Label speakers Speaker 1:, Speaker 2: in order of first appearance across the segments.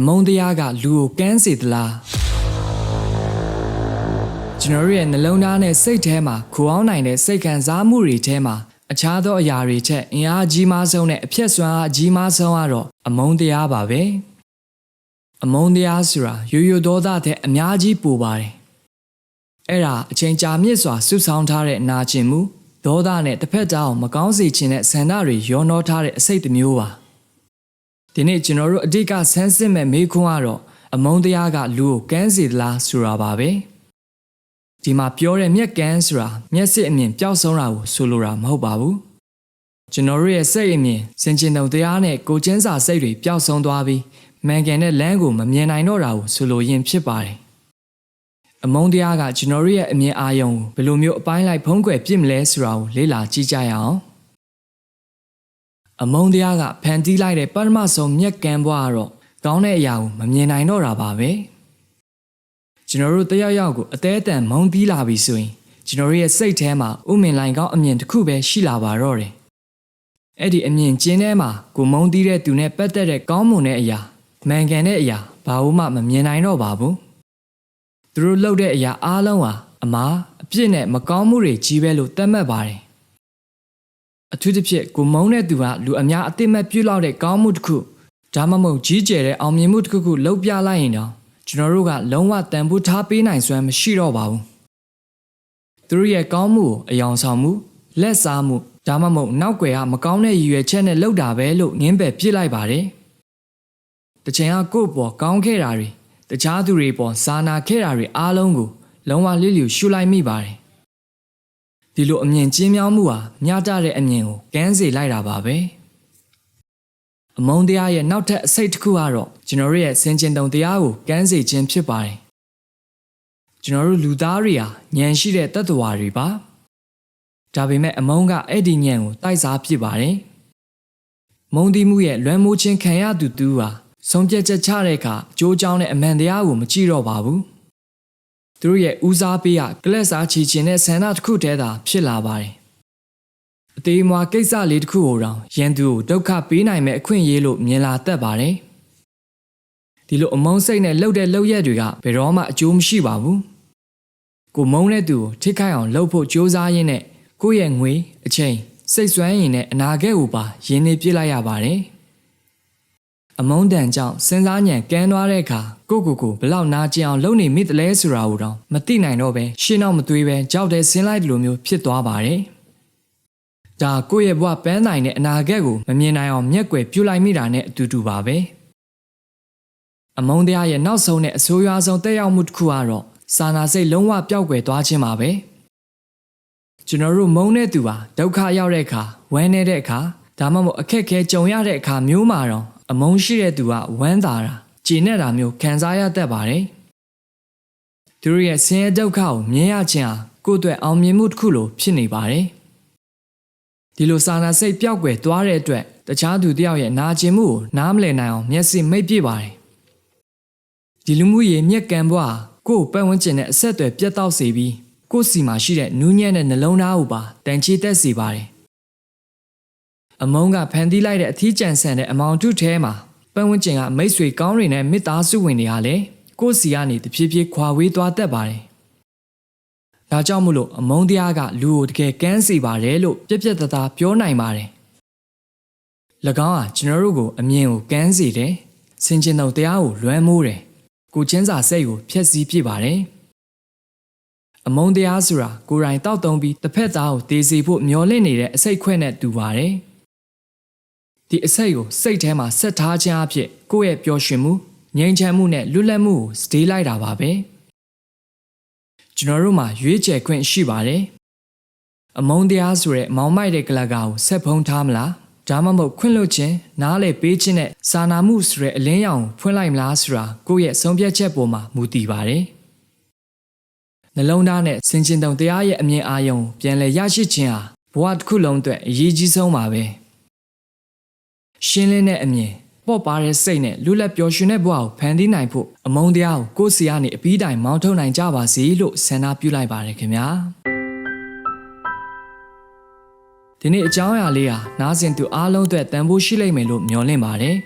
Speaker 1: အမုန်းတရားကလူကိုကန်းစေသလားကျွန်တော်တို့ရဲ့နှလုံးသားနဲ့စိတ်ထဲမှာခူအောင်နိုင်တဲ့စိတ်ခံစားမှုတွေထဲမှာအခြားသောအရာတွေထက်အင်အားအကြီးမားဆုံးနဲ့အပြည့်စွမ်းအားအကြီးမားဆုံးကတော့အမုန်းတရားပါပဲအမုန်းတရားဆိုတာရိုးရိုးသောသားတဲ့အများကြီးပိုပါတယ်အဲ့ဒါအချိန်ကြာမြင့်စွာဆုဆောင်းထားတဲ့အနာကျင်မှုဒေါသနဲ့တစ်ဖက်သားကိုမကောင်းစေခြင်းတဲ့ဆန္ဒတွေရောနှောထားတဲ့အစိတ်တစ်မျိုးပါ ဒီနေ့ကျွန်တော်တို့အဓိကဆန်းစစ်မဲ့မေးခွန်းကတော့အမုန်းတရားကလူကိုကန်းစေသလားဆိုတာပါပဲဒီမှာပြောတဲ့မျက်ကန်းဆိုတာမျက်စိအမြင်ပျောက်ဆုံးတာကိုဆိုလိုတာမဟုတ်ပါဘူးကျွန်တော်တို့ရဲ့စိတ်အမြင်စင်ကျင်တုံတရားနဲ့ကိုကျင်းစာစိတ်တွေပျောက်ဆုံးသွားပြီးမှန်ကန်တဲ့လမ်းကိုမမြင်နိုင်တော့တာကိုဆိုလိုရင်းဖြစ်ပါတယ်အမုန်းတရားကကျွန်တော်တို့ရဲ့အမြင်အာရုံကိုဘယ်လိုမျိုးအပိုင်းလိုက်ဖုံးကွယ်ပြစ်မလဲဆိုတာကိုလေ့လာကြည့်ကြရအောင် အမုန်းတရားကဖန်တီးလိုက်တဲ့ပထမဆုံးမျက်ကန်းဘွားကတော့ကောင်းတဲ့အရာကိုမမြင်နိုင်တော့တာပါပဲကျွန်တော်တို့တယောက်ယောက်ကိုအသေးအတန်မုန်းတီးလာပြီဆိုရင်ကျွန်တော်တို့ရဲ့စိတ်ထဲမှာဥမင်လိုင်ကောင်းအမြင်တစ်ခုပဲရှိလာပါတော့တယ်အဲ့ဒီအမြင်ကျင်းထဲမှာကိုမုန်းတီးတဲ့သူနဲ့ပတ်သက်တဲ့ကောင်းမွန်တဲ့အရာမှန်ကန်တဲ့အရာဘာလို့မှမမြင်နိုင်တော့ပါဘူးသူတို့လုပ်တဲ့အရာအားလုံးဟာအမားအပြစ်နဲ့မကောင်းမှုတွေကြီးပဲလို့သတ်မှတ်ပါတယ် အထူးသဖြင့်ကိုမုန်းတဲ့သူကလူအများအသိမဲ့ပြုလုပ်တဲ့ကောင်းမှုတစ်ခုဒါမှမဟုတ်ကြီးကျယ်တဲ့အောင်မြင်မှုတစ်ခုခုလုပ်ပြလိုက်ရင်တော့ကျွန်တော်တို့ကလုံးဝတန်ဖိုးထားပေးနိုင်စွမ်းမရှိတော့ပါဘူးသူတို့ရဲ့ကောင်းမှုကိုအယောင်ဆောင်မှုလက်စားမှုဒါမှမဟုတ်နောက်ွယ်ကမကောင်းတဲ့ရည်ရွယ်ချက်နဲ့လုပ်တာပဲလို့ငင်းပယ်ပြစ်လိုက်ပါတယ်တချင်ကကိုယ့်ပေါ်ကောင်းခဲ့တာတွေတခြားသူတွေပေါ်စာနာခဲ့တာတွေအားလုံးကိုလုံးဝလစ်လျူရှုလိုက်မိပါတယ် ဒီလိုအမြင်ကျင်းမြောင်းမှုဟာမျှတတဲ့အမြင်ကိုကန်းစေလိုက်တာပါပဲအမုန်းတရားရဲ့နောက်ထပ်အစိတ်တစ်ခုကတော့ကျွန်တော်တို့ရဲ့စင်ကျင်တုံတရားကိုကန်းစေခြင်းဖြစ်ပါတယ်ကျွန်တော်တို့လူသားတွေဟာဉာဏ်ရှိတဲ့တ attva တွေပါဒါပေမဲ့အမုန်းကအဲ့ဒီဉာဏ်ကိုတိုက်စားဖြစ်ပါတယ်မုန်းတီးမှုရဲ့လွမ်းမိုးခြင်းခံရသူတူဟာဆုံးဖြတ်ချက်ချတဲ့အခါအကျိုးကြောင်းနဲ့အမှန်တရားကိုမကြည့်တော့ပါဘူး။ သူတို့ရဲ့ဦးစားပေးကကလပ်စားချီခြင်းတဲ့ဆန္ဒတစ်ခုတည်းသာဖြစ်လာပါတယ်။အသေးမွာကိစ္စလေးတစ်ခုကိုတောင်ရန်သူကိုဒုက္ခပေးနိုင်မဲ့အခွင့်အရေးလို့မြင်လာတတ်ပါတယ်။ဒီလိုအမုန်းစိတ်နဲ့လှုပ်တဲ့လှုပ်ရက်တွေကဘယ်တော့မှအကျိုးမရှိပါဘူး။ကိုမုန်းတဲ့သူကိုထိခိုက်အောင်လှုပ်ဖို့ကြိုးစားရင်းနဲ့ကိုယ့်ရဲ့ငွေအချိန်စိတ်ဆွမ်းရည်နဲ့အနာဂတ်ကိုပါရင်းနှီးပြစ်လိုက်ရပါတယ်။ အမုန်းတန်ကြောင့်စဉ်းစားညံကန်းသွားတဲ့အခါကိုကိုကိုဘလောက်နာကျင်အောင်လုပ်နေမိတလဲဆိုတာကိုတော့မသိနိုင်တော့ပဲရှင်းတော့မသွေးပဲကြောက်တဲ့ဆင်းလိုက်လိုမျိုးဖြစ်သွားပါတယ်။ဒါကိုယ့်ရဲ့ဘဝပန်းနိုင်တဲ့အနာဂတ်ကိုမမြင်နိုင်အောင်မျက်ကွယ်ပြုတ်လိုက်မိတာနဲ့အတူတူပါပဲ။အမုန်းတရားရဲ့နောက်ဆုံးနဲ့အဆိုးရွားဆုံးတက်ရောက်မှုတစ်ခုကတော့စာနာစိတ်လုံးဝပျောက်ကွယ်သွားခြင်းပါပဲ။ကျွန်တော်တို့မုန်းတဲ့သူဟာဒုက္ခရောက်တဲ့အခါဝမ်းနည်းတဲ့အခါဒါမှမဟုတ်အခက်အခဲကြုံရတဲ့အခါမျိုးမှာတော့ အမုန်းရှိတဲ့သူကဝမ်းသာတာကျေနပ်တာမျိုးခံစားရတတ်ပါတယ်။သူတို့ရဲ့ဆင်းရဲဒုက္ခကိုမြင်ရခြင်းဟာကိုယ့်အတွက်အောင်မြင်မှုတစ်ခုလိုဖြစ်နေပါတယ်။ဒီလိုစာနာစိတ်ပျောက်ကွယ်သွားတဲ့အတွက်တခြားသူတယောက်ရဲ့နာကျင်မှုကိုနားမလည်နိုင်အောင်မျက်စိမိတ်ပြပါတယ်။ဒီလူမှုရေးမြက်ကံဘွားကိုယ့်ပတ်ဝန်းကျင်နဲ့အဆက်အသွယ်ပြတ်တောက်စေပြီးကိုယ့်စီမှာရှိတဲ့နူးညံ့တဲ့နှလုံးသားကိုပါတန်ချေတက်စေပါတယ်။ အမုန်းကဖန်တီးလိုက်တဲ့အထီးကျန်ဆန်တဲ့အမောင်ထုထဲမှာပတ်ဝန်းကျင်ကမိတ်ဆွေကောင်းတွေနဲ့မိသားစုဝင်တွေဟာလည်းကိုယ့်စီကနေတဖြည်းဖြည်းခွာဝေးသွားတတ်ပါတယ်။ဒါကြောင့်မို့လို့အမုန်းတရားကလူကိုတကယ်ကန်းစေပါတယ်လို့ပြက်ပြက်သားသားပြောနိုင်ပါတယ်။၎င်းဟာကျွန်တော်တို့ကိုအမြင်ကိုကန်းစေတယ်။စင်ကျင်တော်တရားကိုလွှမ်းမိုးတယ်။ကိုချင်းစာစိတ်ကိုဖျက်ဆီးပြပါတယ်။အမုန်းတရားဆိုတာကိုယ်တိုင်တောက်တုံးပြီးတစ်ဖက်သားကိုတေးစီဖို့မျောလင့်နေတဲ့အစိတ်ခွဲ့နဲ့တူပါတယ်။ ဒီအစိတ်ကိုစိတ်ထဲမှာဆက်ထားခြင်းအဖြစ်ကိုယ့်ရဲ့ပျော်ရွှင်မှုငြိမ်းချမ်းမှုနဲ့လွတ်လပ်မှုကိုစတေးလိုက်တာပါပဲကျွန်တော်တို့မှာရွေးချယ်ခွင့်ရှိပါတယ်အမုန်းတရားဆိုတဲ့မောင်မိုက်တဲ့ကလပ်ကာကိုဆက်ဖုံးထားမလားဒါမှမဟုတ်ခွင့်လွှတ်ခြင်းနားလေပေးခြင်းနဲ့စာနာမှုဆိုတဲ့အလင်းရောင်ကိုဖွင့်လိုက်မလားဆိုတာကိုယ့်ရဲ့ဆုံးဖြတ်ချက်ပေါ်မှာမူတည်ပါတယ်နှလုံးသားနဲ့စင်ကျင်တုံတရားရဲ့အမြင်အာရုံပြန်လည်ရရှိခြင်းဟာဘဝတစ်ခုလုံးအတွက်အရေးကြီးဆုံးပါပဲ။ ရှင်းလင်းတဲ့အမြင်ပေါ့ပါတဲ့စိတ်နဲ့လူလက်ပျော်ရွှင်တဲ့ဘဝကိုဖန်တီးနိုင်ဖို့အမုန်းတရားကိုကိုယ်စီကနေအပီးတိုင်မောင်းထုတ်နိုင်ကြပါစေလို့ဆန္ဒပြုလိုက်ပါတယ်ခင်ဗျာဒီနေ့အကြောင်းအရာလေးဟာနားဆင်သူအားလုံးအတွက်တန်ဖိုးရှိလိမ့်မယ်လို့မျှော်လင့်ပါတယ်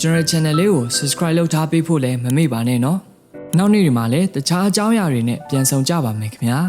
Speaker 1: ကျွန်တော် channel လေးကို subscribe လုပ်ထားပေးဖို့လည်းမမေ့ပါနဲ့နော်နောက်နေ့တွေမှာလည်းတခြားအကြောင်းအရာတွေနဲ့ပြန်ဆောင်ကြပါမယ်ခင်ဗျာ